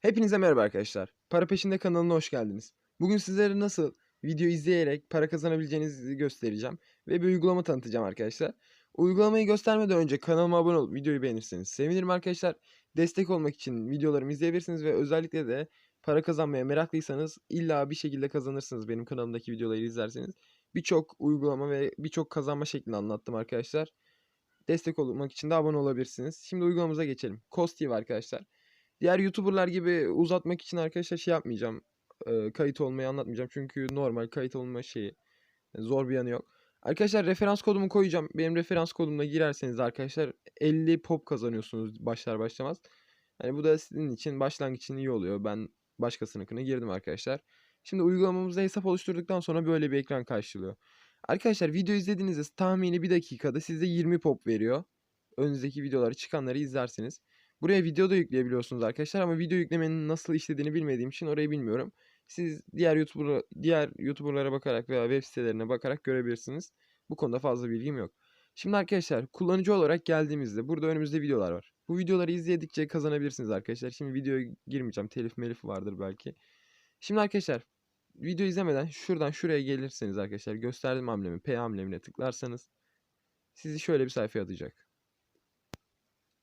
Hepinize merhaba arkadaşlar. Para Peşinde kanalına hoş geldiniz. Bugün sizlere nasıl video izleyerek para kazanabileceğinizi göstereceğim ve bir uygulama tanıtacağım arkadaşlar. Uygulamayı göstermeden önce kanalıma abone olup videoyu beğenirseniz sevinirim arkadaşlar. Destek olmak için videolarımı izleyebilirsiniz ve özellikle de para kazanmaya meraklıysanız illa bir şekilde kazanırsınız benim kanalımdaki videoları izlerseniz. Birçok uygulama ve birçok kazanma şeklini anlattım arkadaşlar. Destek olmak için de abone olabilirsiniz. Şimdi uygulamamıza geçelim. Kosti arkadaşlar. Diğer YouTuber'lar gibi uzatmak için arkadaşlar şey yapmayacağım. Eee, kayıt olmayı anlatmayacağım. Çünkü normal kayıt olma şeyi zor bir yanı yok. Arkadaşlar referans kodumu koyacağım. Benim referans kodumla girerseniz arkadaşlar 50 pop kazanıyorsunuz başlar başlamaz. Yani bu da sizin için başlangıç için iyi oluyor. Ben başkasınınkine girdim arkadaşlar. Şimdi uygulamamızda hesap oluşturduktan sonra böyle bir ekran karşılıyor. Arkadaşlar video izlediğinizde tahmini bir dakikada size 20 pop veriyor. Önünüzdeki videoları çıkanları izlersiniz. Buraya video da yükleyebiliyorsunuz arkadaşlar ama video yüklemenin nasıl işlediğini bilmediğim için orayı bilmiyorum. Siz diğer YouTuber diğer YouTuber'lara bakarak veya web sitelerine bakarak görebilirsiniz. Bu konuda fazla bilgim yok. Şimdi arkadaşlar kullanıcı olarak geldiğimizde burada önümüzde videolar var. Bu videoları izledikçe kazanabilirsiniz arkadaşlar. Şimdi videoya girmeyeceğim. Telif melif vardır belki. Şimdi arkadaşlar video izlemeden şuradan şuraya gelirseniz arkadaşlar gösterdiğim hamlemi P hamlemine tıklarsanız sizi şöyle bir sayfaya atacak.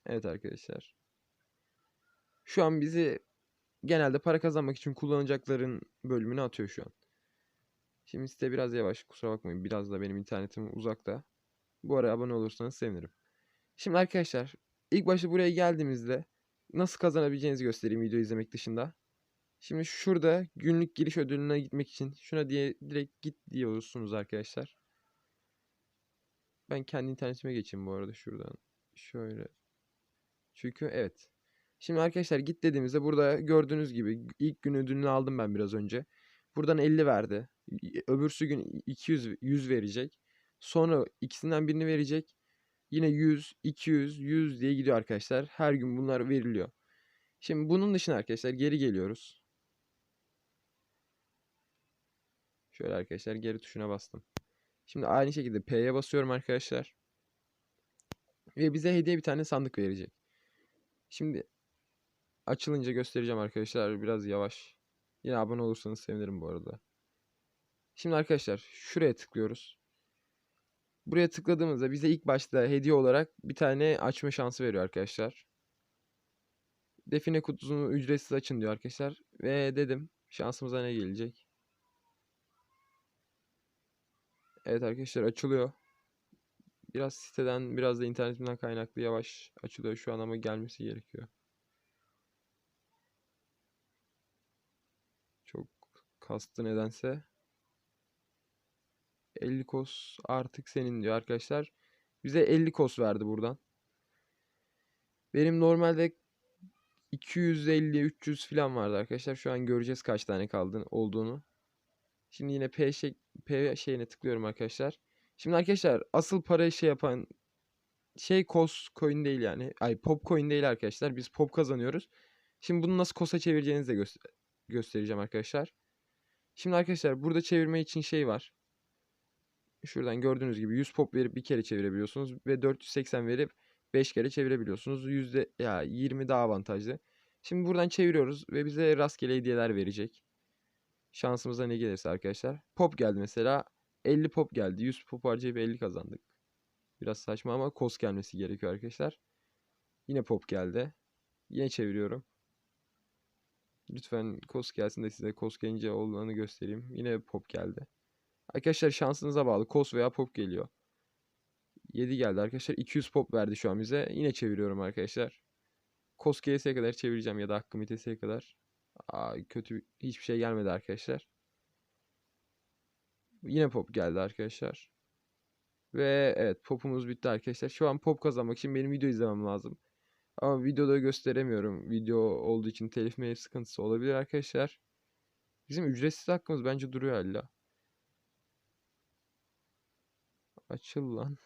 Evet arkadaşlar. Şu an bizi genelde para kazanmak için kullanacakların bölümünü atıyor şu an. Şimdi site biraz yavaş kusura bakmayın. Biraz da benim internetim uzakta. Bu araya abone olursanız sevinirim. Şimdi arkadaşlar ilk başta buraya geldiğimizde nasıl kazanabileceğinizi göstereyim video izlemek dışında. Şimdi şurada günlük giriş ödülüne gitmek için şuna diye direkt git diyorsunuz arkadaşlar. Ben kendi internetime geçeyim bu arada şuradan. Şöyle. Çünkü evet. Şimdi arkadaşlar git dediğimizde burada gördüğünüz gibi ilk gün ödülünü aldım ben biraz önce. Buradan 50 verdi. Öbürsü gün 200 100 verecek. Sonra ikisinden birini verecek. Yine 100, 200, 100 diye gidiyor arkadaşlar. Her gün bunlar veriliyor. Şimdi bunun dışında arkadaşlar geri geliyoruz. Şöyle arkadaşlar geri tuşuna bastım. Şimdi aynı şekilde P'ye basıyorum arkadaşlar. Ve bize hediye bir tane sandık verecek. Şimdi açılınca göstereceğim arkadaşlar. Biraz yavaş. Yine abone olursanız sevinirim bu arada. Şimdi arkadaşlar şuraya tıklıyoruz. Buraya tıkladığımızda bize ilk başta hediye olarak bir tane açma şansı veriyor arkadaşlar. Define kutusunu ücretsiz açın diyor arkadaşlar. Ve dedim şansımıza ne gelecek. Evet arkadaşlar açılıyor. Biraz siteden biraz da internetimden kaynaklı yavaş açılıyor şu an ama gelmesi gerekiyor. Kastı nedense. 50 kos artık senin diyor arkadaşlar. Bize 50 kos verdi buradan. Benim normalde 250 300 falan vardı arkadaşlar. Şu an göreceğiz kaç tane kaldı olduğunu. Şimdi yine P, şey, P şeyine tıklıyorum arkadaşlar. Şimdi arkadaşlar asıl parayı şey yapan şey kos coin değil yani. Ay pop coin değil arkadaşlar. Biz pop kazanıyoruz. Şimdi bunu nasıl kosa çevireceğinizi de göster göstereceğim arkadaşlar. Şimdi arkadaşlar burada çevirme için şey var. Şuradan gördüğünüz gibi 100 pop verip bir kere çevirebiliyorsunuz ve 480 verip 5 kere çevirebiliyorsunuz. Yüzde ya 20 daha avantajlı. Şimdi buradan çeviriyoruz ve bize rastgele hediyeler verecek. Şansımıza ne gelirse arkadaşlar. Pop geldi mesela. 50 pop geldi. 100 pop harcayıp 50 kazandık. Biraz saçma ama kos gelmesi gerekiyor arkadaşlar. Yine pop geldi. Yine çeviriyorum. Lütfen kos gelsin de size kos gelince olduğunu göstereyim. Yine pop geldi. Arkadaşlar şansınıza bağlı. Kos veya pop geliyor. 7 geldi arkadaşlar. 200 pop verdi şu an bize. Yine çeviriyorum arkadaşlar. Kos geleseye kadar çevireceğim ya da hakkım yeteseye kadar. Aa, kötü hiçbir şey gelmedi arkadaşlar. Yine pop geldi arkadaşlar. Ve evet popumuz bitti arkadaşlar. Şu an pop kazanmak için benim video izlemem lazım. Ama videoda gösteremiyorum. Video olduğu için telif melif sıkıntısı olabilir arkadaşlar. Bizim ücretsiz hakkımız bence duruyor hala. Açıl lan.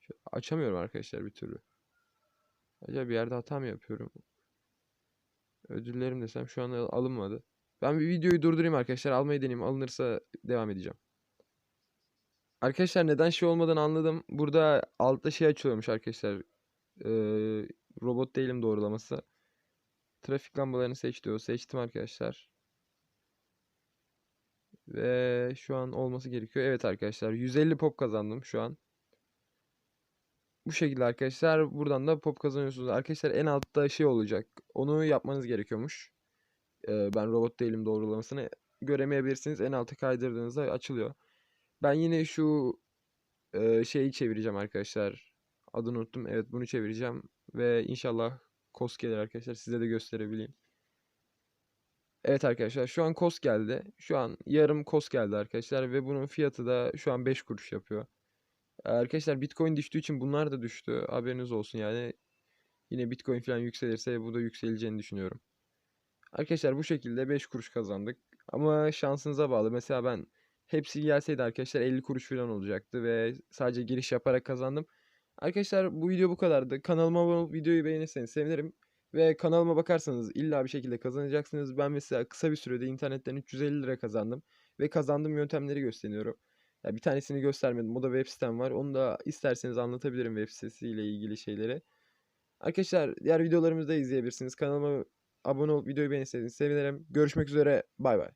Şu- Açamıyorum arkadaşlar bir türlü. Acaba bir yerde hata mı yapıyorum? Ödüllerim desem şu an al- alınmadı. Ben bir videoyu durdurayım arkadaşlar. Almayı deneyeyim. Alınırsa devam edeceğim. Arkadaşlar neden şey olmadan anladım. Burada altta şey açılıyormuş arkadaşlar. Ee, robot değilim doğrulaması. trafik lambalarını seç diyor. Seçtim arkadaşlar. Ve şu an olması gerekiyor. Evet arkadaşlar 150 pop kazandım şu an. Bu şekilde arkadaşlar buradan da pop kazanıyorsunuz. Arkadaşlar en altta şey olacak. Onu yapmanız gerekiyormuş. Ee, ben robot değilim doğrulamasını göremeyebilirsiniz. En alta kaydırdığınızda açılıyor. Ben yine şu e, şeyi çevireceğim arkadaşlar. Adını unuttum. Evet bunu çevireceğim. Ve inşallah kos gelir arkadaşlar. Size de gösterebileyim. Evet arkadaşlar şu an kos geldi. Şu an yarım kos geldi arkadaşlar. Ve bunun fiyatı da şu an 5 kuruş yapıyor. Arkadaşlar Bitcoin düştüğü için bunlar da düştü. Haberiniz olsun yani. Yine Bitcoin falan yükselirse bu da yükseleceğini düşünüyorum. Arkadaşlar bu şekilde 5 kuruş kazandık. Ama şansınıza bağlı. Mesela ben hepsi gelseydi arkadaşlar 50 kuruş falan olacaktı ve sadece giriş yaparak kazandım. Arkadaşlar bu video bu kadardı. Kanalıma abone olup videoyu beğenirseniz sevinirim. Ve kanalıma bakarsanız illa bir şekilde kazanacaksınız. Ben mesela kısa bir sürede internetten 350 lira kazandım. Ve kazandığım yöntemleri gösteriyorum. Ya bir tanesini göstermedim. O da web sitem var. Onu da isterseniz anlatabilirim web sitesiyle ilgili şeyleri. Arkadaşlar diğer videolarımızı da izleyebilirsiniz. Kanalıma abone olup videoyu beğenirseniz sevinirim. Görüşmek üzere. Bay bay.